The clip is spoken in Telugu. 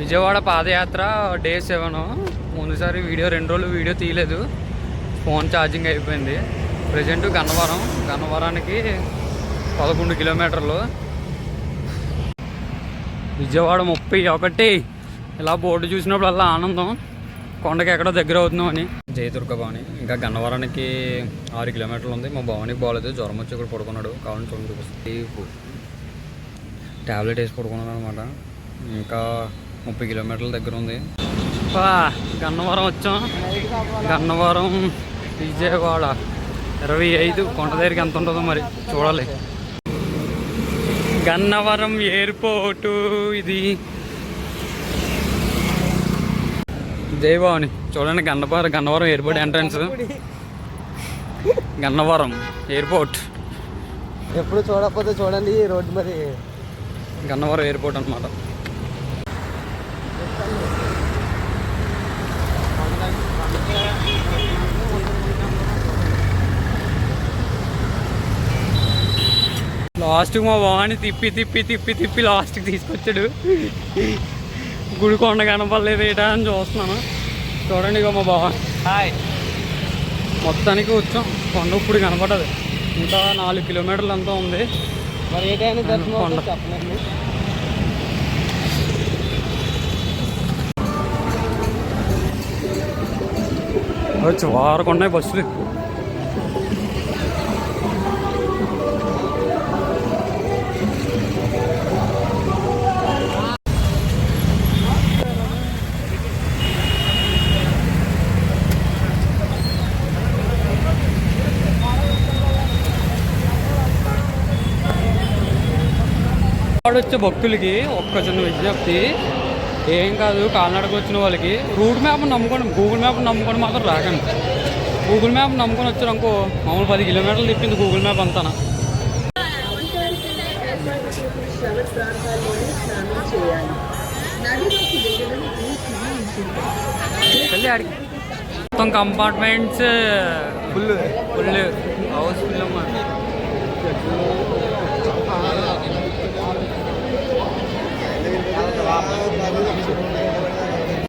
Vijayawada padayatra day seven. ముందుసారి video రెండు రోజులు వీడియో తీయలేదు. ఫోన్ ఛార్జింగ్ అయిపోయింది. ప్రజెంట్ గన్నవరం. గన్నవరానికి పదకొండు కిలోమీటర్లు. విజయవాడ ముప్పై ఒకటి. ఇలా బోర్డు చూసినప్పుడల్లా ఆనందం. కొండకి ఎక్కడో దగ్గర అవుతున్నాం అని. జయదుర్గ భవని. ఇంకా గన్నవరానికి ఆరు కిలోమీటర్లు ఉంది. మా భవనికి బాగలేదు. జ్వరం వచ్చి ఇక్కడ పడుకున్నాడు. కావాలని చూడండి చూపిస్తుంది వేసి పడుకున్నాను అనమాట. ఇంకా ముప్పై కిలోమీటర్ల దగ్గర ఉంది. పా, గన్నవరం వచ్చాం. గన్నవరం విజయవాడ. ఇరవై ఐదు కొండ దగ్గరికి ఎంత ఉంటుందో మరి చూడాలి. గన్నవరం ఎయిర్పోర్టు ఇది. జయభవాని. చూడండి Gannavaram Gannavaram airport entrance. Gannavaram airport. ఎప్పుడు చూడకపోతే చూడండి ఈ రోడ్డు మరి. గన్నవరం ఎయిర్పోర్ట్ అనమాట లాస్ట్ మా వాణి తిప్పి తిప్పి తిప్పి తిప్పి లాస్ట్కి తీసుకొచ్చాడు. గుడి కొండ కనపడలేదు ఏటా అని చూస్తున్నాను. చూడండి ఇక మా బావ. హాయ్ మొత్తానికి వచ్చాం. కొండ ఇప్పుడు కనపడదు. ఇంకా నాలుగు కిలోమీటర్లు అంతా ఉంది. కొండ. వచ్చి వారకు ఉన్నాయి బస్సులు. వచ్చే భక్తులకి ఒక్క చిన్న విజ్ఞప్తి ఏం కాదు కాలినడక వచ్చిన వాళ్ళకి. రూట్ మ్యాప్ నమ్ముకొని గూగుల్ మ్యాప్ నమ్ముకొని మాత్రం రాకండి. గూగుల్ మ్యాప్ నమ్ముకొని వచ్చారు అనుకో మామూలు పది కిలోమీటర్లు తిప్పింది గూగుల్ మ్యాప్ అంతా మొత్తం కంపార్ట్మెంట్స్ ఫుల్ ఫుల్